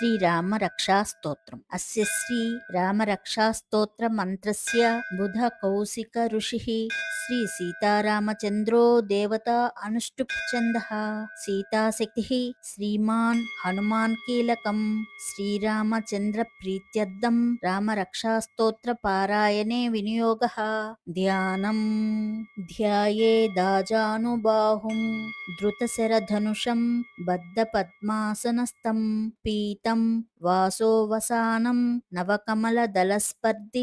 श्रीरामरक्षास्तोत्रम् अस्य श्रीरामरक्षास्तोत्रमन्त्रस्य बुधकौशिक ऋषिः श्रीसीतारामचन्द्रो देवता अनुष्टुप् छन्दः सीताशक्तिः श्रीमान् हनुमान् कीलकम् श्रीरामचन्द्रप्रीत्यर्थं रामरक्षास्तोत्रपारायणे विनियोगः ध्यानम् ध्यायेदाजानुबाहुं धृतशरधनुषं बद्धपद्मासनस्थं पीतं தம் వాసోవసానం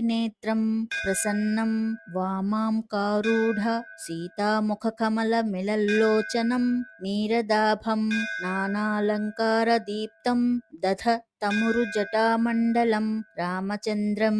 నేత్రం ప్రసన్నం వామాం కారుూఢ సీతాముఖ వామాంకారూఢ సీతాముఖకమలమిళల్లోచనం నీరదాభం నానాలంకారదీప్తం దధ తమురుజటామండలం రామచంద్రం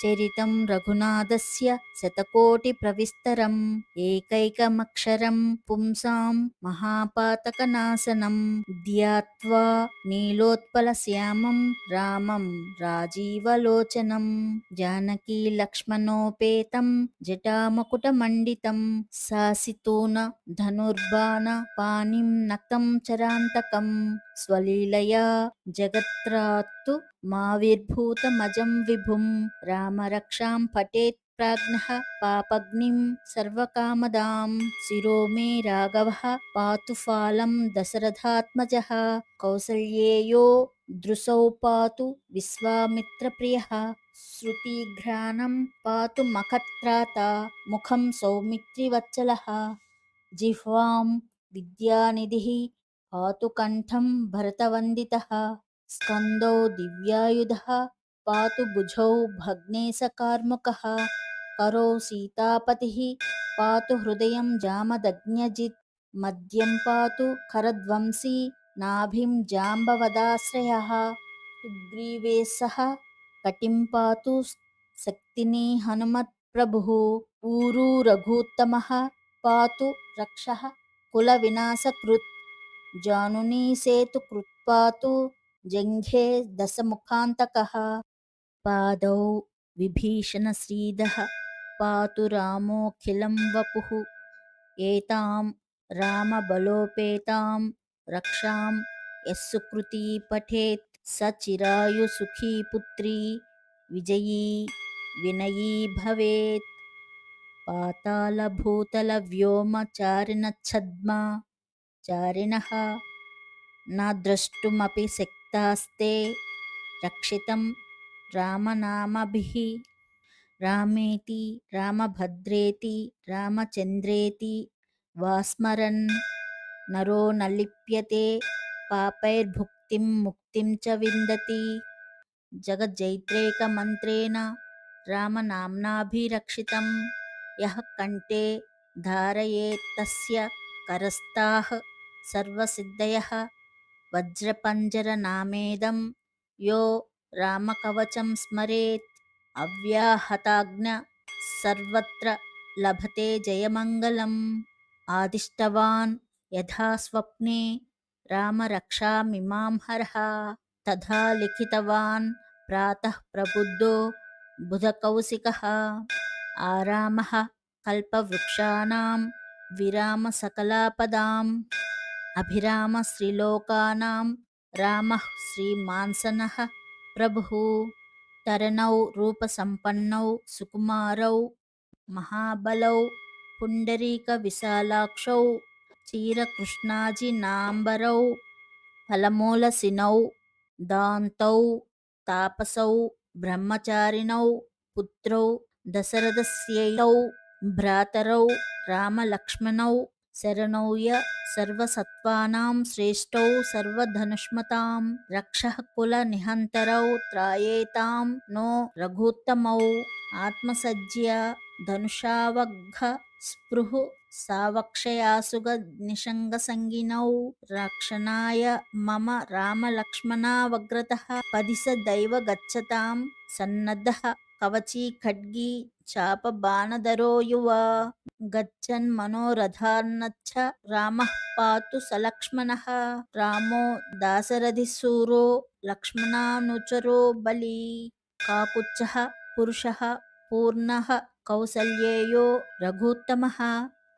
చరితం రఘునాథస్య శతకోటి ప్రవిస్తరం ఏకైకమక్షరం పుంసాం మహాపాతకనాశనం ధ్యాత్వా నీలోత్పలశ్యామ రామం రామం రాజీవలోచనం. జానకీ లక్ష్మణోపేతం జటామకుటమండితం. శాసితూన ధనుర్బాణ పాణిం నక్తం చరాంతకం. స్వలీలయా జగత్రాత్తు మావిర్భూతమజం విభుం. రామరక్షాం పఠేత్ प्राज्ञः पापग्निं सर्वकामदां शिरो मे राघवः पातु फालं दशरथात्मजः कौसल्येयो दृशौ पातु विश्वामित्रप्रियः श्रुतिघ्राणं पातु मखत्राता मुखं सौमित्रिवत्सलः जिह्वां विद्यानिधिः पातु कण्ठं भरतवन्दितः स्कन्दौ दिव्यायुधः पातु भुजौ भग्नेशकार्मुकः తరో సీతాపతి పాతు హృదయం జామదజ్ఞజిత్ మద్యం పాతు ఖరద్వంశీ నాభిం జాంబవదాశ్రయ సుగ్రీవే సహ కటిం పాతు శక్తిని హనుమత్ ప్రభు ఊరు రఘుత్తమ పాతు రక్ష కుల వినాశకృత్ జానునీ సేతు కృత్పాతు జంఘే దశముఖాంతక పాదౌ విభీషణ శ్రీధ पातु रामोऽखिलं वपुः। एतां रामबलोपेतां रक्षां यः सुकृती पठेत्। स चिरायुसुखी पुत्री, विजयी, विनयी भवेत्। पातालभूतलव्योमचारिणच्छद्मा, चारिणः न द्रष्टुमपि शक्तास्ते रक्षितं रामनामभिः। రామేతి రామభద్రేతి రామచంద్రేతి వాస్మరన్ నరో నలిప్యతే పాపైర్భుక్తిం ముక్తిం చ విందతి జగజ్జైత్రేకమంత్రేణ రామనామ్నాభిరక్షితం యః కంఠే ధారయేత్తస్య కరస్థాః సర్వసిద్ధయः వజ్రపంజరనామేదం యో రామకవచం స్మరేత్ అవ్యాహతాజ్ఞ సర్వత్ర లభతే జయమంగళం. ఆదిష్టవాన్ యథా స్వప్నే రామరక్షామిమాం హరః. తథా లిఖితవాన్ ప్రాతః ప్రబుద్ధో బుధకౌశికः. ఆరామः కల్పవృక్షాణాం విరామ సకలాపదాం. అభిరామ శ్రీలోకానాం రామః శ్రీమాంసనః ప్రభుః తరణౌ రూప సంపన్నౌ సుకుమారౌ మహాబలౌ పుండరీక విశాలాక్షౌ చీరకృష్ణాజినాంబరౌ ఫలమూలసినౌ దాంతౌ తాపసౌ బ్రహ్మచారిణౌ పుత్రౌ దశరథస్యైతౌ భ్రాతరౌ రామలక్ష్మణౌ శరణౌయ సర్వసత్వానాం శ్రేష్టౌ సర్వధనుష్మతాం రక్ష కుల నిహంతరౌ త్రాయేతాం నో రఘుత్తమౌ ఆత్మసజ్య ధనుషావఘ స్పృహు సావక్షయాసుగనిషంగసంగినౌ రక్షణాయ మమ రామలక్ష్మణావగ్రత పదిస దైవ గచ్చతాం సన్నద్ధ కవచీ ఖడ్గి చాప బాణదరోయువా గచ్చన్ మనోరథాన్నచ్చ రామ పాతు సలక్ష్మణ రామో దాసరథి సూరో లక్ష్మణానుచరో బలి కాకుచ్చ పురుష పూర్ణ కౌసల్యేయో రఘుత్తమ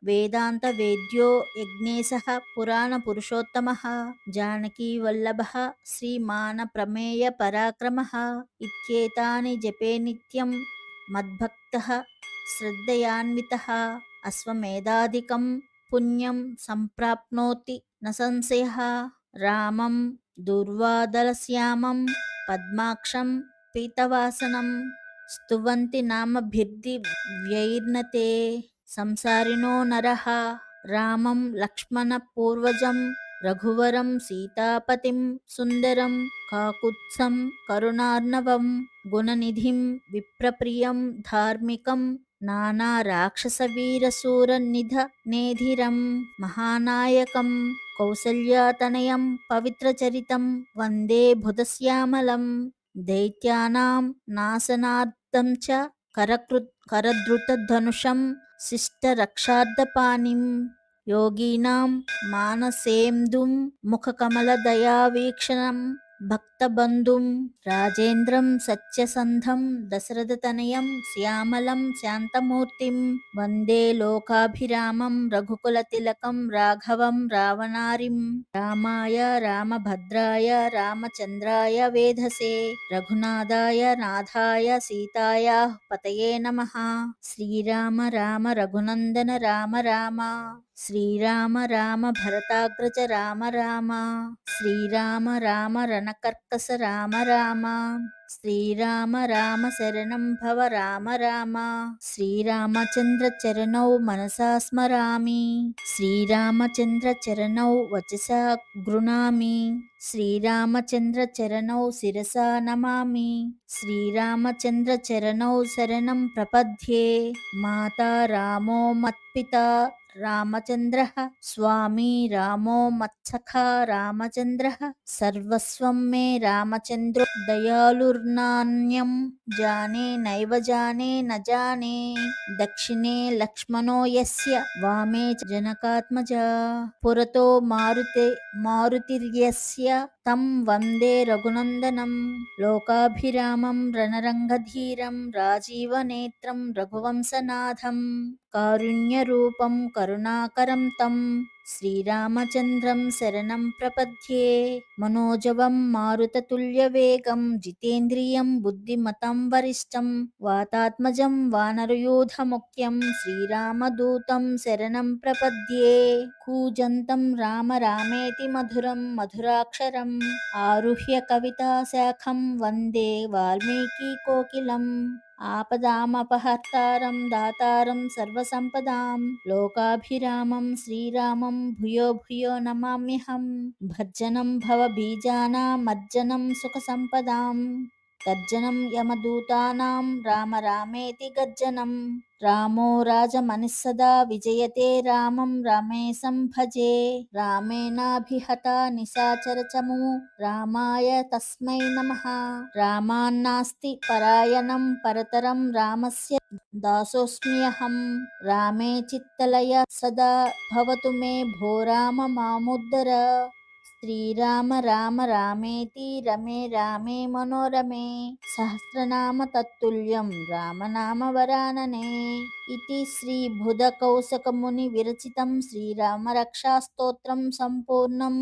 వేదాంత వేద్యో యజ్ఞేశ పురాణ పురుషోత్తమ జానకీ వల్లభ శ్రీమాన ప్రమేయ పరాక్రమ ఇత్యేతాని జపే నిత్యం మద్భక్త శ్రద్ధయాన్విత అశ్వమేధాధికం పుణ్యం సంప్రాప్నోతి నశంశయ రామం దుర్వాదలశ్యామం పద్మాక్షం పీతవాసనం స్తువంతి నామభిర్ది వ్యైర్ణతే సంసారిణో నరః రామం లక్ష్మణపూర్వజం రఘువరం సీతాపతిం సుందరం కాకుత్సం కరుణార్ణవం గుణనిధిం విప్రప్రియం ధార్మికం నానారాక్షసవీరసూరన్నిధ నేధిరం మహానాయకం కౌసల్యాతనయం పవిత్రచరితం వందే భుతశ్యామలం దైత్యానాం నాశనార్థం చ కరకృ కరధృతధనుషం शिष्टरक्षार्धपाणिं योगीनां मानसेन्दुं मुखकमलदयावीक्षणं భక్తబంధుం రాజేంద్రం సత్యసంధం దశరథతనయం శ్యామలం శాంతమూర్తిం వందే లోకాభిరామం రఘుకులతిలకం రాఘవం రావణారిం రామాయ రామభద్రాయ రామచంద్రాయ వేధసే రఘునాథాయ నాథాయ సీతాయా పతయే నమ. శ్రీరామ రామ రఘునందన రామ రామ. శ్రీరామ రామ భరతాగ్రజ రామ రామ శ్రీరామ రామ రణకర్కస రామ రామ శ్రీరామ రామ శరణం భవ రామ రామ శ్రీరామచంద్ర చరణౌ మనసా స్మరామి శ్రీరామచంద్ర చరణౌ వచసా గృణామి శ్రీరామచంద్ర చరణౌ శిరసా నమామి శ్రీరామచంద్ర చరణౌ శరణం ప్రపద్యే మాతా రామో మత్పిత రామచంద్ర స్వామి రామో మత్సఖ రామచంద్ర సర్వస్వం మే రామచంద్ర దయాళుర్నాణ్యం జానే నైవ జానే న జానే. దక్షిణే లక్ష్మణో యస్య వామే జనకాత్మజ. పురతో మారుతే మారుతిర్యస్య తం వందే రఘునందనం లోకాభిరామం రణరంగధీరం రాజీవనేత్రం రఘువంశనాథం కారుణ్యరూపం కరుణాకరం తం శ్రీరామచంద్రం శరణం ప్రపద్యే మనోజవం మారుతతుల్యవేగం జితేంద్రియం బుద్ధిమతం వరిష్టం వాతాత్మజం వానరయూధముఖ్యం శ్రీరామదూతం శరణం ప్రపద్యే కూజంతం రామ రామేతి మధురం మధురాక్షరం ఆరుహ్య కవితాశాఖం వందే వాల్మీకి కోకిలం ఆపదామపహర్తారం దాతారం సర్వసంపదాం. లోకాభిరామం శ్రీరామం భూయో భూయో నమామ్యహం. భర్జనం భవ భవబీజానామర్జనం సుఖసంపదాం. గర్జనం యమదూతానాం రామ రామేతి గర్జనం. రామో రాజమనిస్సదా విజయతే రామం రమేశం భజే రామేణాభిహత నిశాచరచము రామాయ తస్మై నమ. రామాన్నాస్తి పరాయణం పరతరం రామస్య దాసోస్మ్యహం. రామే చిత్తలయ సదా భవతు మే భో రామ మాముద్దర. శ్రీరామ రామ రామేతి రమే రామే మనోరమే సహస్రనామ తత్తుల్యం రామనామ వరాననే ఇది శ్రీ బుధ కౌశకముని విరచితం శ్రీరామ రక్షాస్తోత్రం సంపూర్ణం.